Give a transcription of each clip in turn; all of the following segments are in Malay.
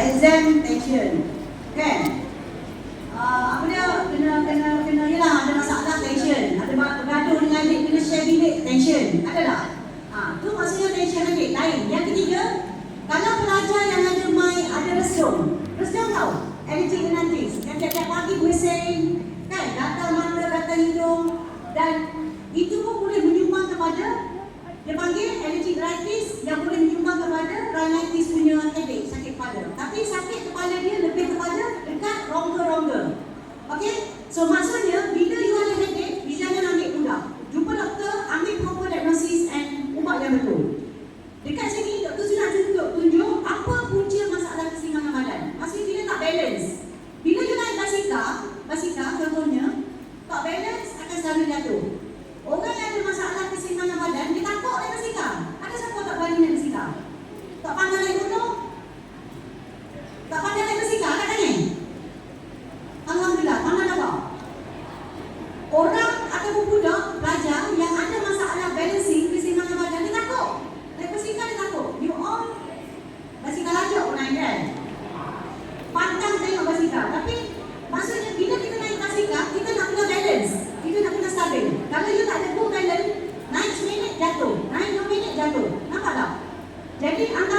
exam tension kan? Uh, apa dia? Kena kena kena yalah ada masalah tension. Ada bergaduh dengan adik kena share bilik tension. Ada tak? Ha tu maksudnya tension lagi. Lain. Yang ketiga kalau pelajar yang ada mai ada resum. Resum tau. Editing nanti. Yang tiap-tiap pagi bising kan? Data mata data hidung. Dan itu pun boleh menyumbang kepada dia panggil energy gratis yang boleh menyumbang kepada rhinitis punya headache, sakit kepala. Tapi sakit kepala dia lebih kepada dekat rongga-rongga. Okay? So maksudnya, bila you ada headache, you jangan ambil mudah. Jumpa doktor, ambil proper diagnosis and ubat yang betul. Dekat sini, लेकिन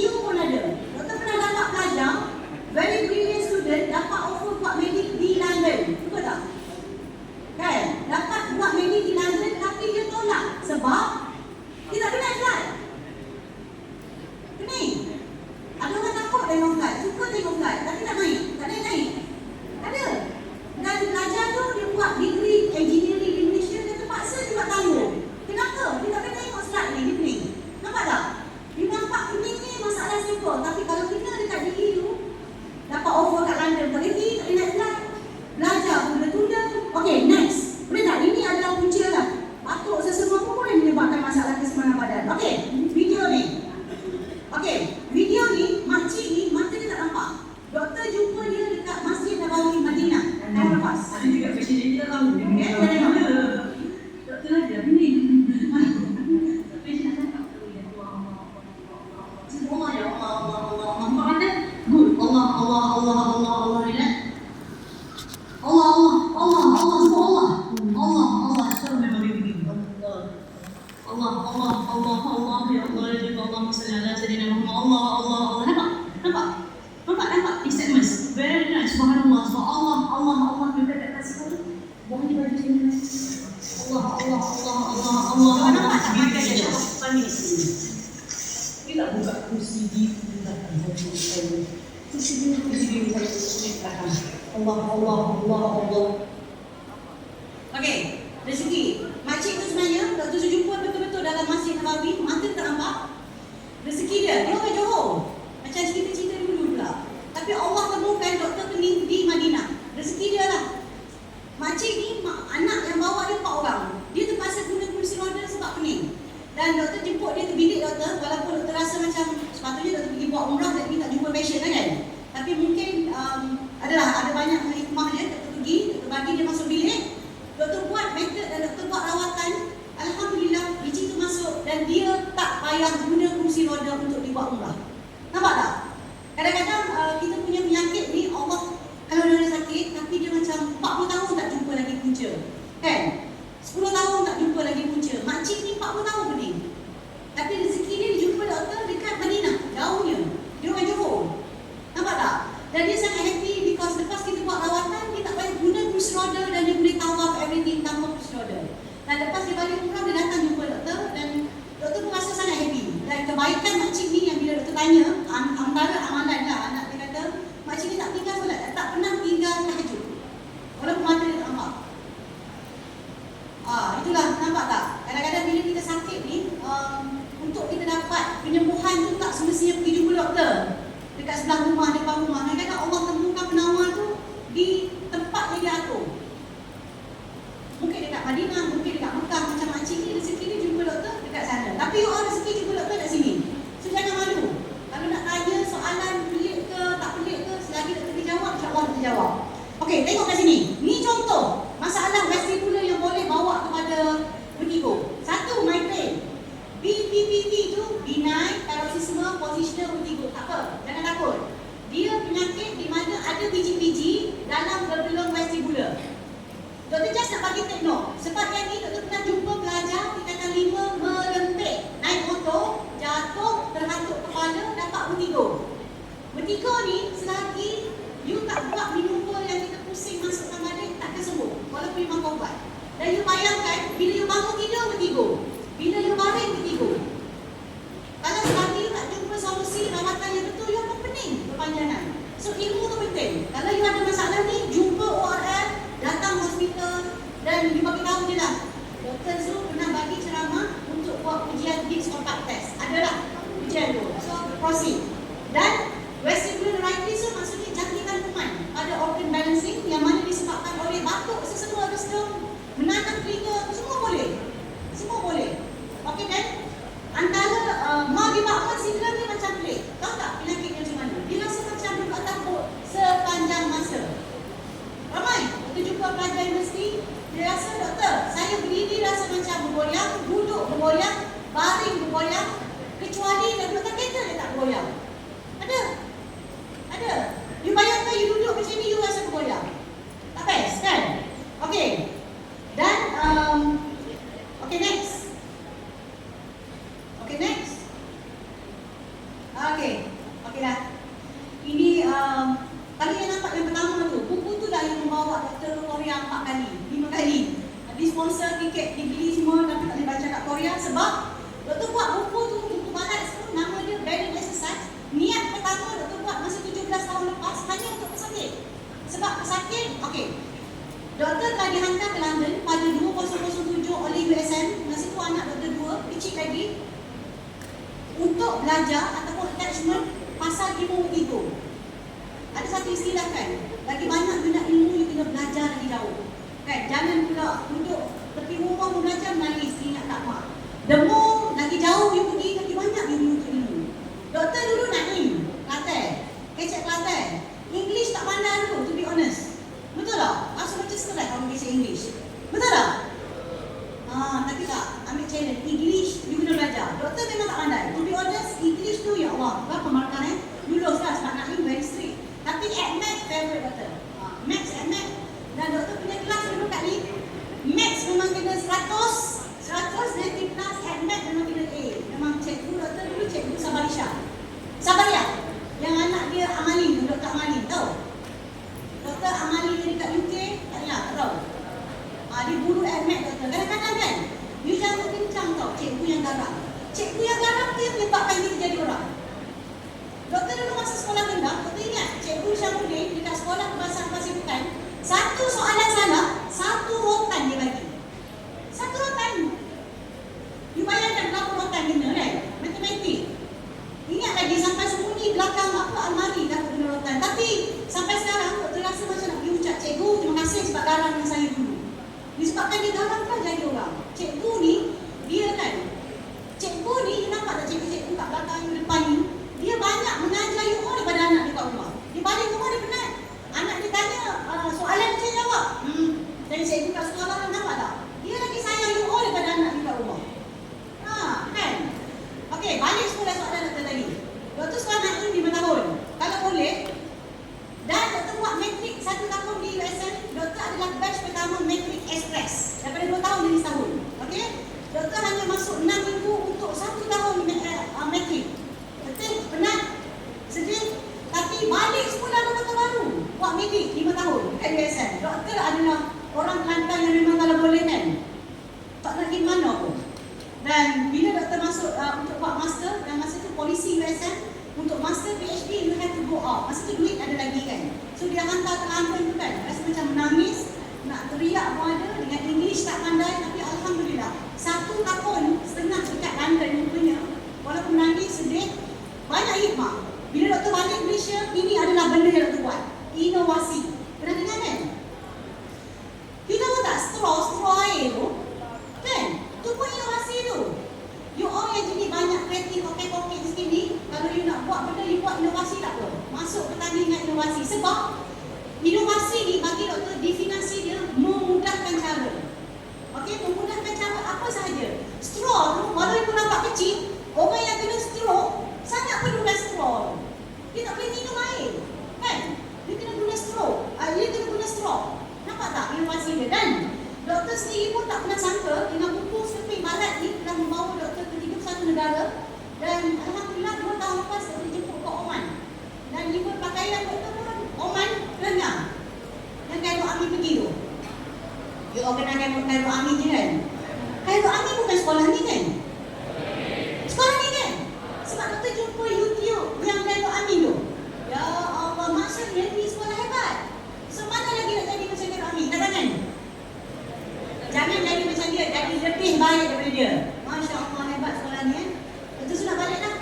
conocido con Dia nak buka kursi di belakang baju saya. Kursi di kursi di belakang. Allah, Allah, Allah, Allah. Okey, segi makcik tu sebenarnya Dr. Su jumpa betul-betul dalam Masjid Nabawi, mata tak nampak. Rezeki dia, dia orang Johor. Macam cerita-cerita dulu pula. Tapi Allah temukan doktor tu ni di Madinah. Rezeki dia lah. Makcik ni anak yang bawa dia empat orang. Dia terpaksa guna kursi roda sebab pening. Dan doktor jemput dia ke bilik doktor walaupun doktor rasa macam sepatutnya doktor pergi buat umrah tapi tak jumpa patient kan. Tapi mungkin um, adalah ada banyak hikmah dia doktor pergi, doktor bagi dia masuk bilik. Doktor buat method dan doktor buat rawatan. Alhamdulillah biji tu masuk dan dia tak payah guna kursi roda untuk dibuat umrah. Nampak tak? Kadang-kadang uh, kita punya penyakit ni Allah kalau dia sakit tapi dia macam 40 tahun tak jumpa lagi punca. Kan? 10 tahun tak jumpa lagi Makcik ni 40 tahun pening. Tapi rezeki dia dia jumpa doktor dekat Madinah, jauhnya. Dia orang Johor. Nampak tak? Dan dia sangat happy because lepas kita buat rawatan, dia tak payah guna kursi roda dan dia boleh tawaf everything tanpa kursi roda. Dan lepas dia balik umrah, dia datang jumpa doktor dan doktor pun rasa sangat happy. Dan kebaikan makcik ni yang bila doktor tanya, an- antara amalan lah anak dia kata, makcik ni tak tinggal solat, tak pernah tinggal tahajud. Walaupun mata dia tak nampak. Ah, itulah nampak tak? Kadang-kadang bila kita sakit ni, um, untuk kita dapat penyembuhan tu tak semestinya pergi jumpa doktor. Dekat sebelah rumah, depan rumah. Kadang-kadang Allah temukan penawar tu di tempat yang dia atur. Mungkin dekat Madinah, mungkin dekat Mekah macam makcik ni rezeki dia jumpa doktor dekat sana. Tapi orang rezeki jumpa doktor dekat sini. So jangan malu. Kalau nak tanya soalan pelik ke tak pelik ke, selagi doktor boleh jawab, insyaAllah doktor jawab. Okey, tengok kat sini. Ni contoh masalah vestibular yang boleh bawa kepada vertigo. Satu, migraine. BPPV tu benign paroxysmal positional vertigo. Tak apa, jangan takut. Dia penyakit di mana ada biji-biji dalam gerbelung vestibular. Dr. Jas nak bagi take note. Sebab yang ni Dr. pernah jumpa pelajar tingkatan lima merempek. Naik motor, jatuh, terhantuk kepala, dapat vertigo. Vertigo ni selagi you tak buat minum pil yang kita pusing masukkan badan, takkan sembuh. Walaupun you makan ubat. Dan you bayangkan, bila you bangun tidur, vertigo. Bila you baring, vertigo. Kalau selagi you tak jumpa solusi rawatan yang betul, you akan pening berpanjangan. So ilmu tu penting. Kalau you ada masalah ni, jumpa ORL, datang hospital dan you bagi tahu je lah. Dr. Zul pernah bagi ceramah untuk buat ujian Higgs contact test. Ada tak ujian tu? So proceed. Dan vestibular neuritis tu maksudnya jangkitan kuman pada organ balancing yang mana disebabkan oleh sesama restoran menanam telinga semua boleh. Semua boleh. Okey kan? Antara uh, Margie Bachmann syndrome ni macam pelik. Tahu tak penyakit dia macam mana? Dia rasa macam atas bot sepanjang masa. Ramai. Kita jumpa pelajar universiti, dia rasa doktor, saya berdiri rasa macam bergoyang, duduk bergoyang, baring bergoyang, kecuali dia atas kereta dia tak bergoyang. Ada. Ada. You bayangkan you duduk macam ni, you rasa bergoyang. Tak best kan? Okey. Dan, um, okay next. Okay next. Okay. Okay dah. Ini um, tadi yang nampak yang pertama tu, buku tu lah yang membawa Dr. Korea empat kali, lima kali. Di sponsor tiket dibeli semua tapi tak boleh baca kat Korea sebab Dr. buat buku tu, buku barat tu nama dia Brain Exercise. Niat pertama Dr. buat masa 17 tahun lepas hanya untuk pesakit. Sebab pesakit, okey. Doktor telah dihantar ke London pada 2007 oleh USM. Masa tu anak doktor dua, kecil lagi. Untuk belajar ataupun attachment pasal ilmu ego. Ada satu istilah kan, lagi banyak you nak ilmu, you kena belajar lagi jauh. Kan, jangan pula duduk tepi rumah pun belajar menangis, ingat tak mak. The more lagi jauh you pergi, lagi banyak you menuntut ilmu. Doktor dulu nak ni, Kelantan, kecek Kelantan. English tak pandai dulu, hikmah. Bila doktor balik Malaysia ini adalah benda yang doktor buat. Inovasi. Pernah dengar kan? You tahu tak straw, straw air tu Kan? Tu pun inovasi tu. You all yang jadi banyak kreatif poket-poket di sini, kalau you nak buat benda, you buat inovasi tak apa. Masuk pertandingan inovasi. Sebab inovasi ni bagi doktor definisi dia memudahkan cara. Okey, memudahkan cara apa sahaja. Straw tu, walaupun nampak kecil, orang yang kena straw, perlukan tu. Dia tak boleh minum air. Kan? Dia kena guna straw. Ah, dia kena guna straw. Nampak tak inovasi dia? Dan doktor sendiri pun tak pernah sangka dengan buku Seping Barat ni telah membawa doktor ke 31 negara dan Alhamdulillah dua tahun lepas doktor dijemput ke Oman dan lima pakaian doktor pun Oman renang yang Cairo Army pergi tu kenal Cairo, Cairo Army je kan Cairo Army bukan sekolah ni kan sekolah ni kan sebab doktor jumpa YouTube yang Cairo Army tu ya Allah maksudnya ni sekolah hebat so mana lagi nak jadi macam Cairo Army katakan Jangan jadi macam dia, jadi lebih baik daripada dia. Masya Allah, hebat sekolah ni. Eh? Betul sudah balik dah.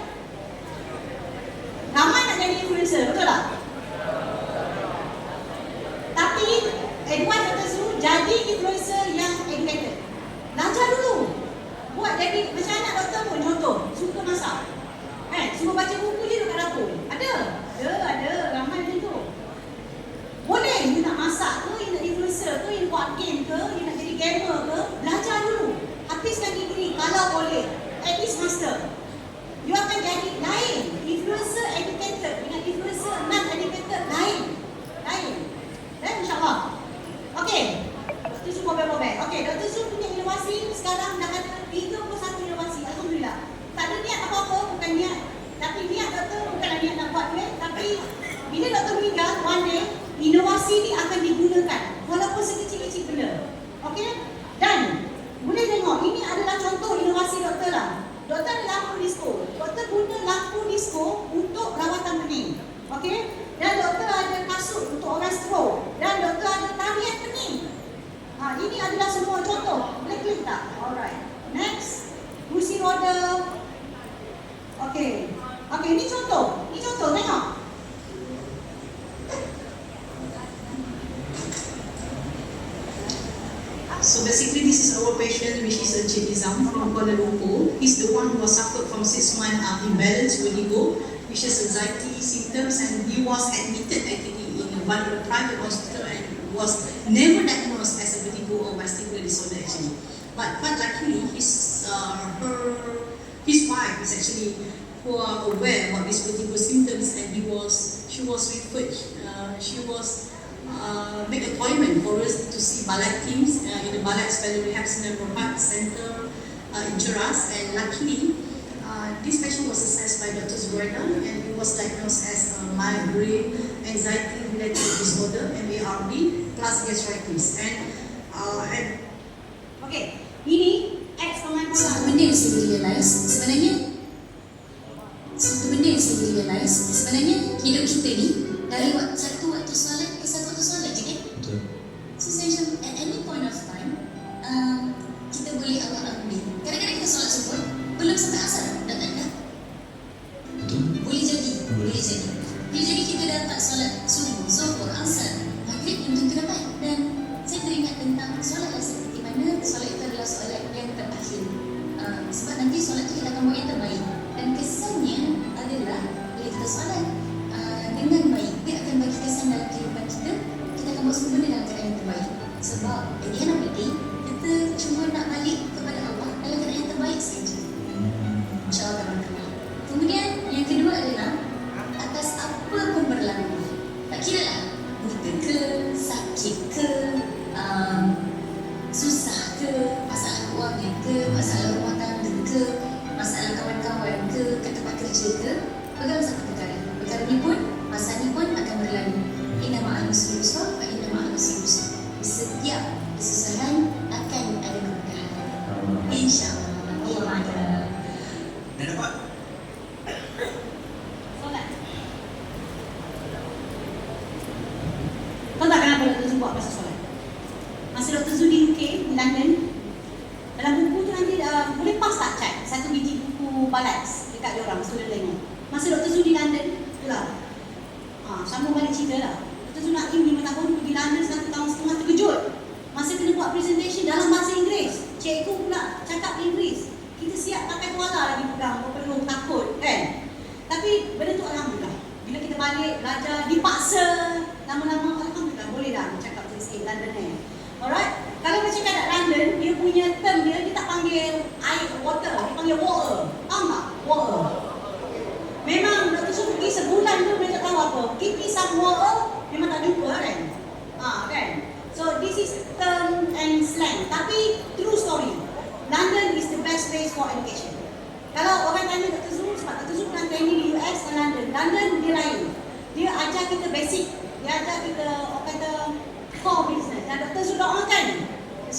Ramai nak jadi influencer, betul tak? Tapi, advice Dr. Su, jadi influencer yang educated. Belajar dulu. Buat jadi, macam anak doktor pun contoh, suka masak. Eh, suka baca buku je dekat dapur. Ada? Ada, ada. Ramai macam tu. Boleh you nak masak ke, you nak influencer ke, you buat game ke, you nak jadi gamer ke, belajar dulu. Habiskan degree kalau boleh. At least master. You akan jadi lain. Influencer educated dengan influencer non educated lain. Lain. Dan insyaAllah. Okey. Dr. Su bobek-bobek. Okey, Dr. Su punya inovasi sekarang dah ada 31 inovasi. Alhamdulillah. Tak ada niat apa-apa, bukan niat. Tapi niat doktor bukanlah niat nak buat duit. Tapi bila doktor meninggal, one day, inovasi ni akan digunakan. Walaupun sekecil-kecil benda. Okey? Dan, boleh tengok, ini adalah contoh inovasi doktor lah. Doktor ada lampu disco. Doktor guna lampu disco untuk rawatan bening. Okey? Dan doktor ada kasut untuk orang stroke. Dan doktor ada tarian bening. Ha, ini adalah semua contoh. Boleh klik tak? Alright. Next. Kursi roda. Okey. Okey, ini contoh. Ini contoh, tengok. So basically, this is our patient, which is a Chinizam from Kuala Lumpur. He's the one who was suffered from six month uh, imbalance when he go, which is anxiety symptoms, and he was admitted actually in one private hospital and was never diagnosed as or vestibular disorder actually. But but luckily, his uh, her his wife is actually who are aware about these vertigo symptoms, and he was she was referred. Uh, she was uh, make appointment for us to see ballet teams uh, in the ballet spinal rehab center center uh, in Cheras and luckily uh, this patient was assessed by Dr. Zuerda and it was diagnosed as a migraine anxiety related disorder MARD plus gastritis and Okay, Ini x pemain bola. Benda yang sebenarnya, sebenarnya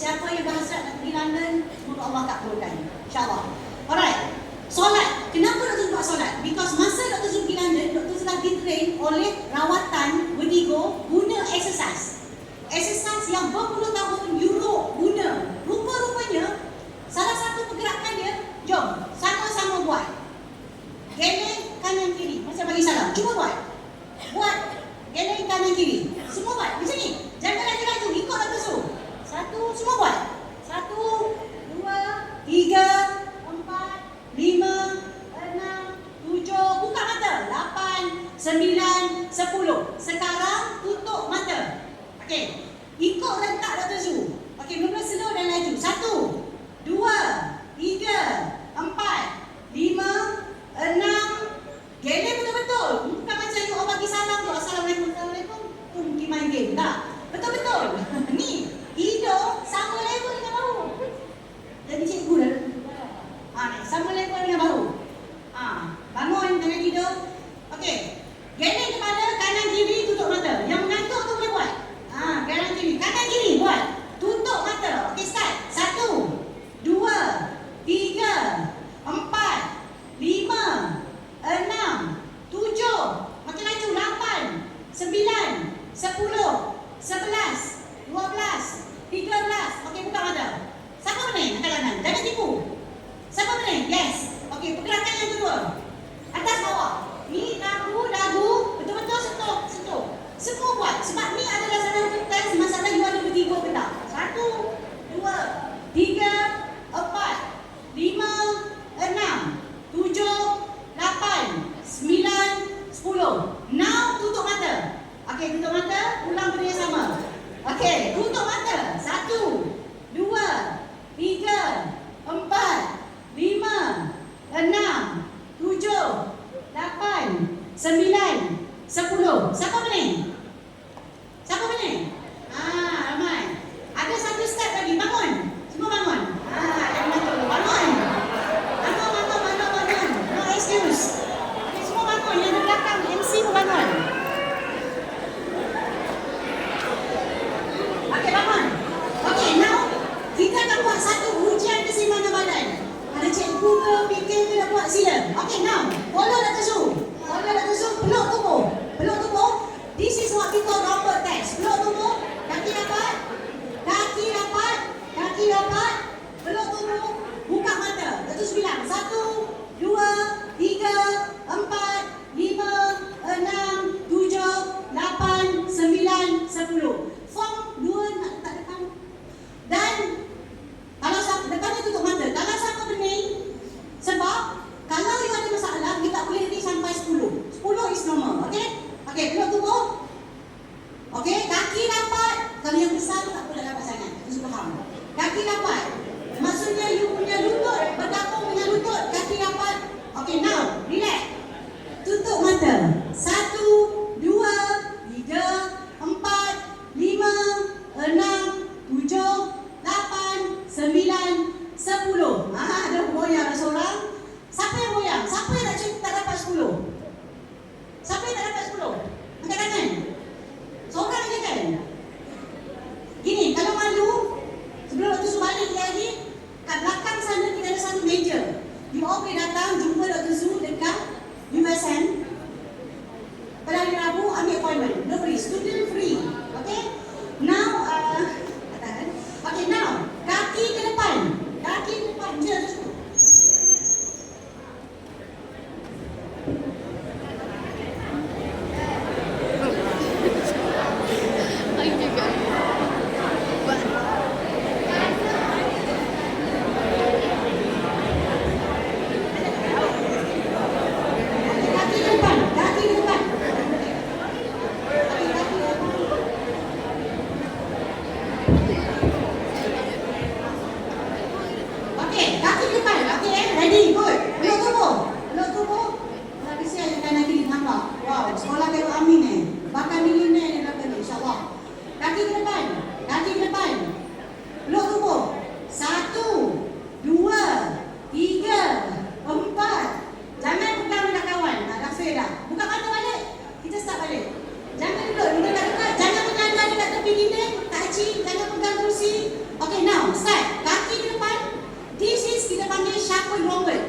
siapa yang bangsa nak pergi London, semoga Allah tak perlukan. InsyaAllah. Alright. Solat. Kenapa Dr. Zul buat solat? Because masa Dr. Zul pergi London, Dr. Zul telah ditrain oleh rawatan Wendigo guna exercise. Exercise yang berpuluh tahun Okay. Ikut rentak Dr. Zu. Okay, mula slow dan laju. Satu. sa Milan, sa Pulo, sa Kamanin. actually will it.